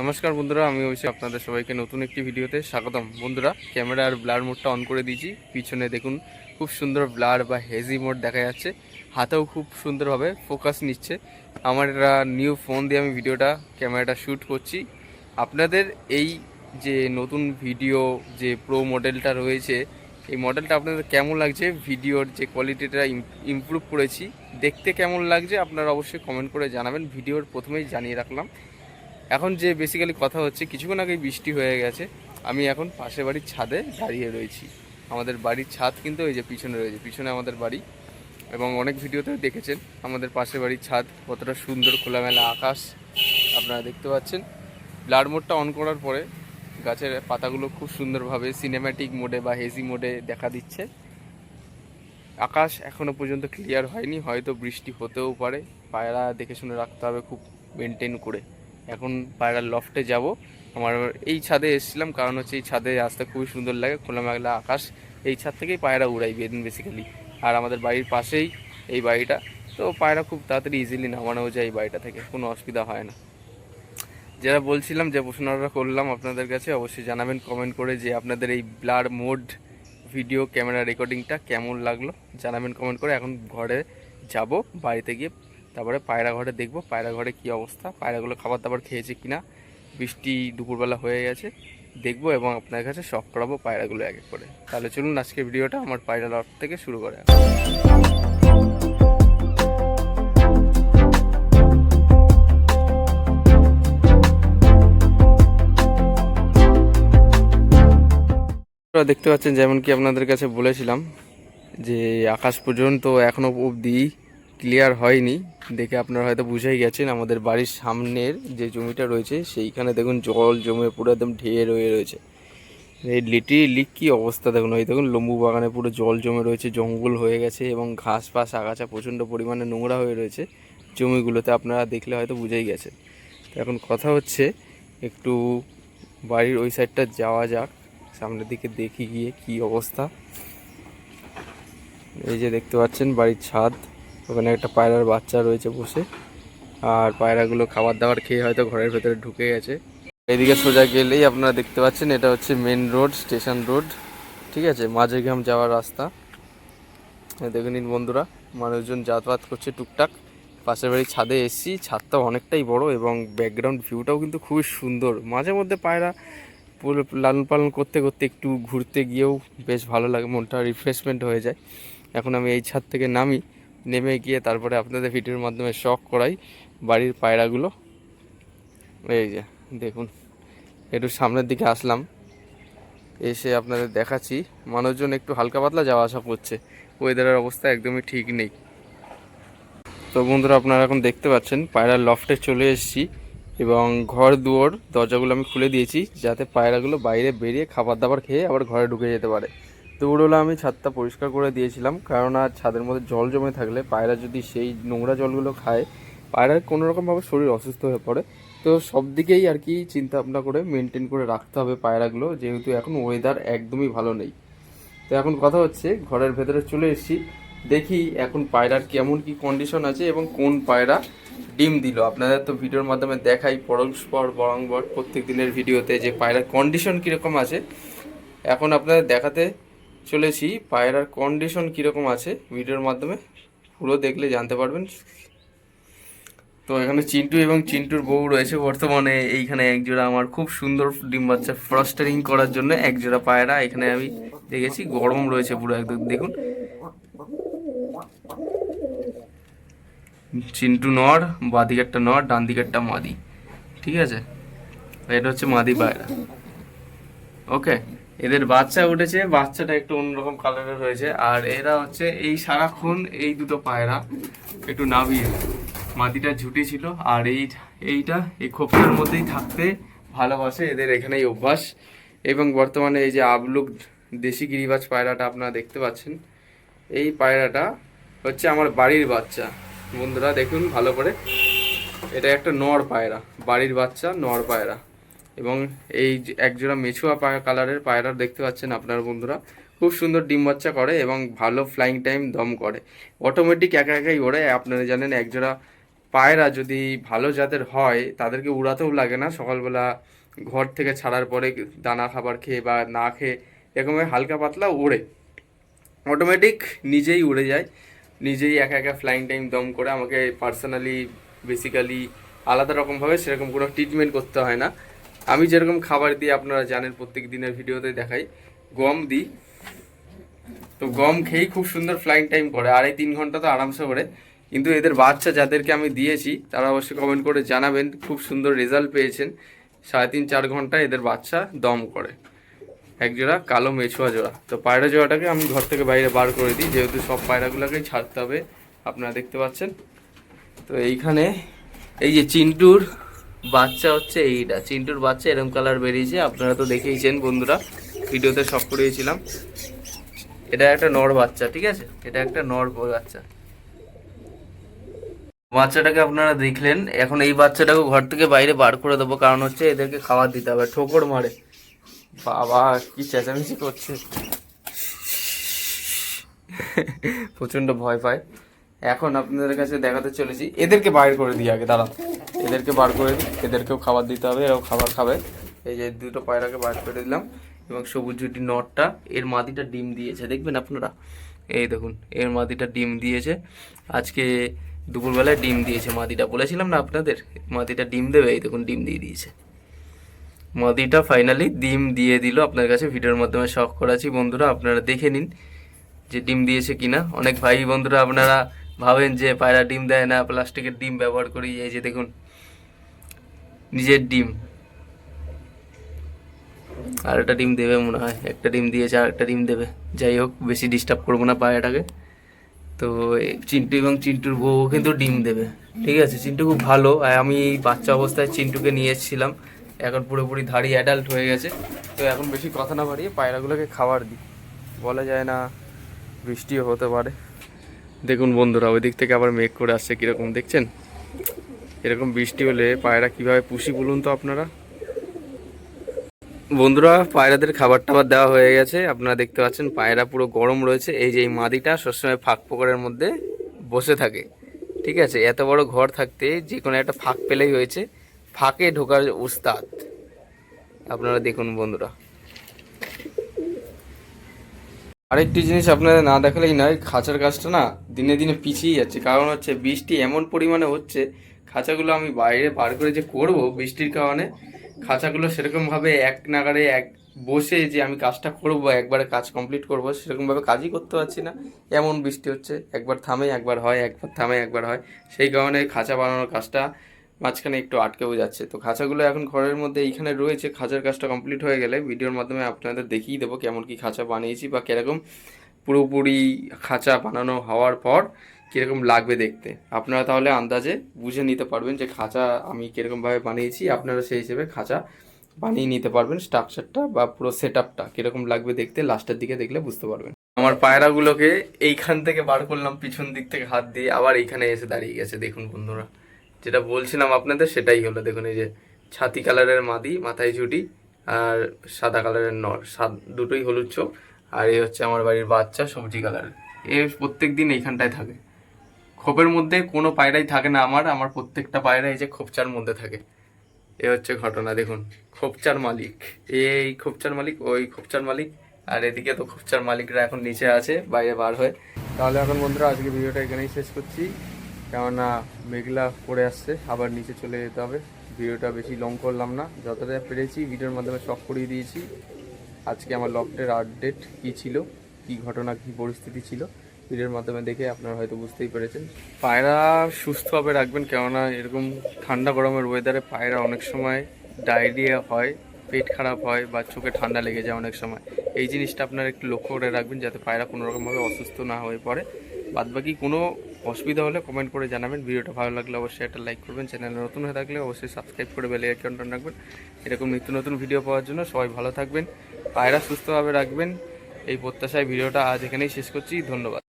নমস্কার বন্ধুরা, আমি অবশ্যই আপনাদের সবাইকে নতুন একটি ভিডিওতে স্বাগতম। বন্ধুরা, ক্যামেরা আর ব্লার মোডটা অন করে দিয়েছি। পিছনে দেখুন, খুব সুন্দর ব্লার বা হেজি মোড দেখা যাচ্ছে। হাতেও খুব সুন্দরভাবে ফোকাস নিচ্ছে। আমার একটা নিউ ফোন দিয়ে আমি ভিডিওটা, ক্যামেরাটা শ্যুট করছি। আপনাদের এই যে নতুন ভিডিও, যে প্রো মডেলটা রয়েছে, এই মডেলটা আপনাদের কেমন লাগছে? ভিডিওর যে কোয়ালিটিটা ইমপ্রুভ করেছি, দেখতে কেমন লাগছে? আপনারা অবশ্যই কমেন্ট করে জানাবেন। ভিডিওর প্রথমেই জানিয়ে রাখলাম এখন যে বেসিক্যালি কথা হচ্ছে, কিছুক্ষণ আগে বৃষ্টি হয়ে গেছে। আমি এখন পাশের বাড়ির ছাদে দাঁড়িয়ে রয়েছি। আমাদের বাড়ির ছাদ কিন্তু এই যে পিছনে রয়েছে, পিছনে আমাদের বাড়ি। এবং অনেক ভিডিওতে দেখেছেন, আমাদের পাশের বাড়ির ছাদ কতটা সুন্দর খোলামেলা আকাশ, আপনারা দেখতে পাচ্ছেন। ব্লাড মোডটা অন করার পরে গাছের পাতাগুলো খুব সুন্দরভাবে সিনেম্যাটিক মোডে বা হেজি মোডে দেখা দিচ্ছে। আকাশ এখনও পর্যন্ত ক্লিয়ার হয়নি, হয়তো বৃষ্টি হতেও পারে। পায়রা দেখে শুনে রাখতে হবে খুব মেনটেন করে। এখন পায়রার লফটে যাব। আমার এই ছাদে এসেছিলাম, কারণ হচ্ছে এই ছাদে আসতে খুবই সুন্দর লাগে, খোলামেলা আকাশ। এই ছাদ থেকেই পায়রা উড়াই বেদিন বেসিক্যালি আর আমাদের বাড়ির পাশেই এই বাড়িটা। তো পায়রা খুব তাড়াতাড়ি ইজিলি নামানো যায় এই বাড়িটা থেকে, কোনো অসুবিধা হয় না। যারা বলছিলাম, যে প্রশ্নটা করলাম আপনাদের কাছে, অবশ্যই জানাবেন কমেন্ট করে যে আপনাদের এই ব্লার মোড ভিডিও ক্যামেরা রেকর্ডিংটা কেমন লাগল, জানাবেন কমেন্ট করে। এখন ঘরে যাব, বাড়িতে গিয়ে তারপরে পায়রা ঘরে দেখব, পায়রা ঘরে কী অবস্থা, পায়রাগুলো খাবার দাবার খেয়েছে কিনা, বৃষ্টি দুপুরবেলা হয়ে গেছে, দেখব এবং আপনার কাছে শখ করাবো পায়রাগুলো এক এক করে। তাহলে চলুন আজকের ভিডিওটা আমার পায়রা লট থেকে শুরু করে দেখতে পাচ্ছেন যেমন কি আপনাদের কাছে বলেছিলাম যে আকাশ পর্যন্ত এখনও অবধি ক্লিয়ার হয়নি। দেখে আপনারা হয়তো বুঝেই গেছেন, আমাদের বাড়ির সামনের যে জমিটা রয়েছে, সেইখানে দেখুন জল জমে পুরো একদম ঢেয়ে রয়ে রয়েছে। এই লিটি লিক কী অবস্থা দেখুন, ওই দেখুন লম্বু বাগানে পুরো জল জমে রয়েছে, জঙ্গল হয়ে গেছে এবং ঘাস ফাস, আগাছা প্রচণ্ড পরিমাণে নোংরা হয়ে রয়েছে জমিগুলোতে, আপনারা দেখলে হয়তো বুঝেই গেছে তো এখন কথা হচ্ছে একটু বাড়ির ওই সাইডটা যাওয়া যাক, সামনের দিকে দেখি গিয়ে কি অবস্থা। এই যে দেখতে পাচ্ছেন বাড়ির ছাদ। ওখানে একটা পায়রার বাচ্চা রয়েছে বসে। আর পায়রাগুলো খাবার দাবার খেয়ে হয়তো ঘরের ভেতরে ঢুকে গেছে। এদিকে সোজা গেলেই আপনারা দেখতে পাচ্ছেন, এটা হচ্ছে মেন রোড স্টেশন রোড ঠিক আছে? মাঝেগ্রাম যাওয়ার রাস্তা। দেখে নিন বন্ধুরা, মানুষজন যাতায়াত করছে টুকটাক। পাশের বাড়ির ছাদে এসছি ছাদটা অনেকটাই বড় এবং ব্যাকগ্রাউন্ড ভিউটাও কিন্তু খুবই সুন্দর। মাঝে মধ্যে পায়রা লালন পালন করতে করতে একটু ঘুরতে গিয়েও বেশ ভালো লাগে, মনটা রিফ্রেশমেন্ট হয়ে যায়। এখন আমি এই ছাদ থেকে নামি নেমে গিয়ে তারপরে আপনাদের ভিডিওর মাধ্যমে শখ করাই বাড়ির পায়রাগুলো। এই যে, দেখুন, একটু সামনের দিকে আসলাম। এসে আপনাদের দেখাচ্ছি। মানুষজন একটু হালকা পাতলা যাওয়া আসা করছে। ওয়েদারের অবস্থা একদমই ঠিক নেই। তো বন্ধুরা, আপনারা এখন দেখতে পাচ্ছেন, পায়রার লফটে চলে এসেছি এবং ঘর দুয়ার, দরজাগুলো আমি খুলে দিয়েছি যাতে পায়রাগুলো বাইরে বেরিয়ে খাবার দাবার খেয়ে আবার ঘরে ঢুকে যেতে পারে। দুপুরবেলা আমি ছাদটা পরিষ্কার করে দিয়েছিলাম, কারণ আর ছাদের মধ্যে জল জমে থাকলে পায়রা যদি সেই নোংরা জলগুলো খায়, পায়রার কোনো রকমভাবে শরীর অসুস্থ হয়ে পড়ে। তো সব দিকেই আর কি চিন্তা ভাবনা করে মেনটেন করে রাখতে হবে পায়রাগুলো, যেহেতু এখন ওয়েদার একদমই ভালো নেই। তো এখন কথা হচ্ছে, ঘরের ভেতরে চলে এসেছি, দেখি এখন পায়রার কেমন কি কন্ডিশন আছে এবং কোন পায়রা ডিম দিল। আপনাদের তো ভিডিওর মাধ্যমে দেখাই পরস্পর বরংবর প্রত্যেক দিনের ভিডিওতে যে পায়রার কন্ডিশন কীরকম আছে। এখন আপনাদের দেখাতে চলেছি। পায়রার কন্ডিশন কীরকম আছে ভিডিওর মাধ্যমে পুরো দেখলে জানতে পারবেন। তো এখানে চিন্টু এবং চিন্টুর বউ রয়েছে বর্তমানে। এইখানে একজোড়া আমার খুব সুন্দর ডিম বাচ্চা ফ্রস্টারিং করার জন্য একজোড়া পায়রা। এখানে আমি দেখেছি গরম রয়েছে পুরো একদম। দেখুন। চিন্টু নর বাঁ দিকে একটা নর ডান দিকে একটা মাদি। ঠিক আছে? এটা হচ্ছে মাদি পায়রা। ওকে এদের বাচ্চা উঠেছে, বাচ্চাটা একটু অন্যরকম কালারের হয়েছে। আর এরা হচ্ছে এই সারাক্ষণ এই দুটো পায়রা একটু নামিয়ে মাটিটা ঝুটি ছিল, আর এই এইটা এই খোপটার মধ্যেই থাকতে ভালোবাসে এদের এখানেই অভ্যাস। এবং বর্তমানে এই যে আবলুক দেশি গিরিবাজ পায়রাটা আপনারা দেখতে পাচ্ছেন, এই পায়রাটা হচ্ছে আমার বাড়ির বাচ্চা। বন্ধুরা, দেখুন ভালো করে। এটা একটা নর পায়রা, বাড়ির বাচ্চা নর পায়রা। এবং এই একজোড়া মেছুয়া পায়রা কালারের পায়রা দেখতে পাচ্ছেন আপনার বন্ধুরা। খুব সুন্দর ডিম বাচ্চা করে এবং ভালো ফ্লাইং টাইম দম করে। অটোমেটিক একা একাই ওড়ে। আপনারা জানেন একজোড়া পায়রা যদি ভালো জাতের হয়, তাদেরকে উড়াতেও লাগে না। সকালবেলা ঘর থেকে ছাড়ার পরে দানা খাবার খেয়ে বা না খেয়ে এরকমভাবে হালকা পাতলা ওড়ে। অটোমেটিক নিজেই উড়ে যায়। নিজেই একা একা ফ্লাইং টাইম দম করে। আমাকে পার্সোনালি বেসিক্যালি আলাদা রকমভাবে সেরকম কোনো ট্রিটমেন্ট করতে হয় না। আমি যেরকম খাবার দিই, আপনারা জানেন, প্রত্যেক দিনের ভিডিওতে দেখাই। গম দিই। তো গম খেয়েই খুব সুন্দর ফ্লাইং টাইম করে। আড়াই তিন ঘণ্টা তো আরামসে করে। কিন্তু এদের বাচ্চা যাদেরকে আমি দিয়েছি, তারা অবশ্যই কমেন্ট করে জানাবেন, খুব সুন্দর রেজাল্ট পেয়েছেন। সাড়ে তিন, চার ঘণ্টা এদের বাচ্চা দম করে। এক জোড়া কালো মেছুয়া জোড়া। তো পায়রা জোড়াটাকে আমি ঘর থেকে বাইরে বার করে দিই। যেহেতু সব পায়রাগুলোকেই ছাড়তে হবে, আপনারা দেখতে পাচ্ছেন। তো এইখানে এই যে চিন্টুর বাচ্চা হচ্ছে এইটা, চিন্টুর বাচ্চা এরকম কালার বেরিয়েছে, আপনারা তো দেখেইছেন বন্ধুরা, ভিডিওতে সব করিয়েছিলাম। এটা একটা নর বাচ্চা, ঠিক আছে? এটা একটা নর বাচ্চা। বাচ্চাটাকে আপনারা দেখলেন, এখন এই বাচ্চাটাকে ঘর থেকে বাইরে বার করে দেবো, কারণ হচ্ছে এদেরকে খাবার দিতে হবে, ঠোকর মারে। বাবা, কি চেঁচামেচি করছে। প্রচণ্ড ভয় পায়। এখন আপনাদের কাছে দেখাতে চলেছি, এদেরকে বাইর করে দিই আগে দাঁড়ান এদেরকে বার করে দিই, এদেরকেও খাবার দিতে হবে, এরাও খাবার খাবে। এই যে দুটো পায়রাকে বার করে দিলাম, এবং সবুজ জুটি নটটা, এর মাদিটা ডিম দিয়েছে, দেখবেন আপনারা? এই দেখুন, এর মাদিটা ডিম দিয়েছে। আজকে দুপুরবেলায় ডিম দিয়েছে মাদিটা বলেছিলাম না আপনাদের? মাদিটা ডিম দেবে, এই দেখুন, ডিম দিয়ে দিয়েছে। মাদিটা ফাইনালি ডিম দিয়ে দিল। আপনার কাছে ভিডিওর মাধ্যমে শখ করাছি বন্ধুরা, আপনারা দেখে নিন যে ডিম দিয়েছে কিনা। অনেক ভাই বন্ধুরা, আপনারা ভাবেন যে পায়রা ডিম দেয় না, প্লাস্টিকের ডিম ব্যবহার করি, এই যে দেখুন। নিজের ডিম। আর একটা ডিম দেবে মনে হয়। একটা ডিম দিয়েছে আর একটা ডিম দেবে। যাই হোক, বেশি ডিস্টার্ব করব না পায়রাটাকে তো চিন্টু এবং চিন্টুর বউ কিন্তু ডিম দেবে। ঠিক আছে? চিন্টু খুব ভালো। আর আমি বাচ্চা অবস্থায় চিন্টুকে নিয়ে এসেছিলাম। এখন পুরোপুরি ধাড়ি অ্যাডাল্ট হয়ে গেছে। তো এখন বেশি কথা না বাড়িয়ে পায়রাগুলোকে খাবার দিই। বলা যায় না, বৃষ্টিও হতে পারে। দেখুন বন্ধুরা, ওই দিক থেকে আবার মেঘ করে আসছে কীরকম, দেখছেন? এরকম বৃষ্টি হলে পায়রা কীভাবে পুষি বলুন তো আপনারা? বন্ধুরা, পায়রাদের খাবার টাবার দেওয়া হয়ে গেছে। আপনারা দেখতে পাচ্ছেন পায়রা পুরো গরম রয়েছে। এই যে এই মাদিটা সবসময় ফাঁক পোকরের মধ্যে বসে থাকে। ঠিক আছে? এত বড় ঘর থাকতে যে কোনো একটা ফাঁক পেলেই হয়েছে। ফাঁকে ঢোকার উস্তাদ। আপনারা দেখুন বন্ধুরা। আরেকটি জিনিস আপনাদের না দেখালেই নয়, খাঁচার কাজটা না দিনে দিনে পিছিয়ে যাচ্ছে। কারণ হচ্ছে বৃষ্টি এমন পরিমাণে হচ্ছে খাঁচাগুলো আমি বাইরে বার করে যে করব বৃষ্টির কারণে, খাঁচাগুলো সেরকমভাবে এক নাগারে এক বসে যে আমি কাজটা করব, একবারে কাজ কমপ্লিট করব, সেরকমভাবে কাজই করতে পারছি না। এমন বৃষ্টি হচ্ছে, একবার থামে, একবার হয়, একবার থামে, একবার হয়। সেই কারণে খাঁচা বানানোর কাজটা মাঝখানে একটু আটকেও যাচ্ছে। তো খাঁচাগুলো এখন ঘরের মধ্যে এইখানে রয়েছে, খাঁচার কাজটা কমপ্লিট হয়ে গেলে ভিডিওর মাধ্যমে আপনাদের দেখিয়ে দেবো কেমন কি খাঁচা বানিয়েছি বা কীরকম পুরোপুরি খাঁচা বানানো হওয়ার পর কীরকম লাগবে দেখতে। আপনারা তাহলে আন্দাজে বুঝে নিতে পারবেন যে খাঁচা আমি কীরকমভাবে বানিয়েছি। আপনারা সেই হিসেবে খাঁচা বানিয়ে নিতে পারবেন স্ট্রাকচারটা বা পুরো সেট আপটা কীরকম লাগবে দেখতে লাস্টের দিকে দেখলে বুঝতে পারবেন। আমার পায়রাগুলোকে এইখান থেকে বার করলাম, পিছন দিক থেকে হাত দিয়ে আবার এইখানে এসে দাঁড়িয়ে গেছে। দেখুন বন্ধুরা, যেটা বলছিলাম আপনাদের সেটাই হলো। দেখুন এই যে ছাতি কালারের মাদি, মাথায় ঝুটি আর সাদা কালারের নর। সাদ, দুটোই হলুদ চোখ। আর এই হচ্ছে আমার বাড়ির বাচ্চা সবজি কালার এ প্রত্যেক দিন এইখানটায় থাকে। খোপের মধ্যে কোনো পায়রাই থাকে না আমার আমার প্রত্যেকটা পায়রা এই যে খোপচার মধ্যে থাকে। এ হচ্ছে ঘটনা, দেখুন, খোপচার মালিক, এই খোপচার মালিক, ওই খোপচার মালিক, আর এদিকে তো খোপচার মালিকরা এখন নিচে আছে, বাইরে বার হয়ে। তাহলে এখন বন্ধুরা, আজকে ভিডিওটা এখানেই শেষ করছি। কেননা মেঘলা পড়ে আসছে, আবার নিচে চলে যেতে হবে। ভিডিওটা বেশি লং করলাম না, যতটা পেরেছি, ভিডিওর মাধ্যমে শখ করিয়ে দিয়েছি। আজকে আমার লকটের আপডেট কী ছিল, কী ঘটনা, কী পরিস্থিতি ছিল ভিডিওর মাধ্যমে দেখে আপনারা হয়তো বুঝতেই পেরেছেন। পায়রা সুস্থভাবে রাখবেন, কেননা এরকম ঠান্ডা গরমের ওয়েদারে পায়রা অনেক সময় ডায়রিয়া হয়, পেট খারাপ হয় বা চোখে ঠান্ডা লেগে যায় অনেক সময়। এই জিনিসটা আপনারা একটু লক্ষ্য করে রাখবেন যাতে পায়রা কোনো রকমভাবে অসুস্থ না হয়ে পড়ে। বাদবাকি কোনো অসুবিধা হলে কমেন্ট করে জানাবেন। ভিডিওটা ভালো লাগলে অবশ্যই একটা লাইক করবেন। চ্যানেলে নতুন হয়ে থাকলে অবশ্যই সাবস্ক্রাইব করে বেলে অ্যাকাউন্ট রাখবেন। এরকম নিত্য নতুন ভিডিও পাওয়ার জন্য সবাই ভালো থাকবেন। পায়রা সুস্থভাবে রাখবেন। এই প্রত্যাশায় ভিডিওটা আজ এখানেই শেষ করছি। ধন্যবাদ।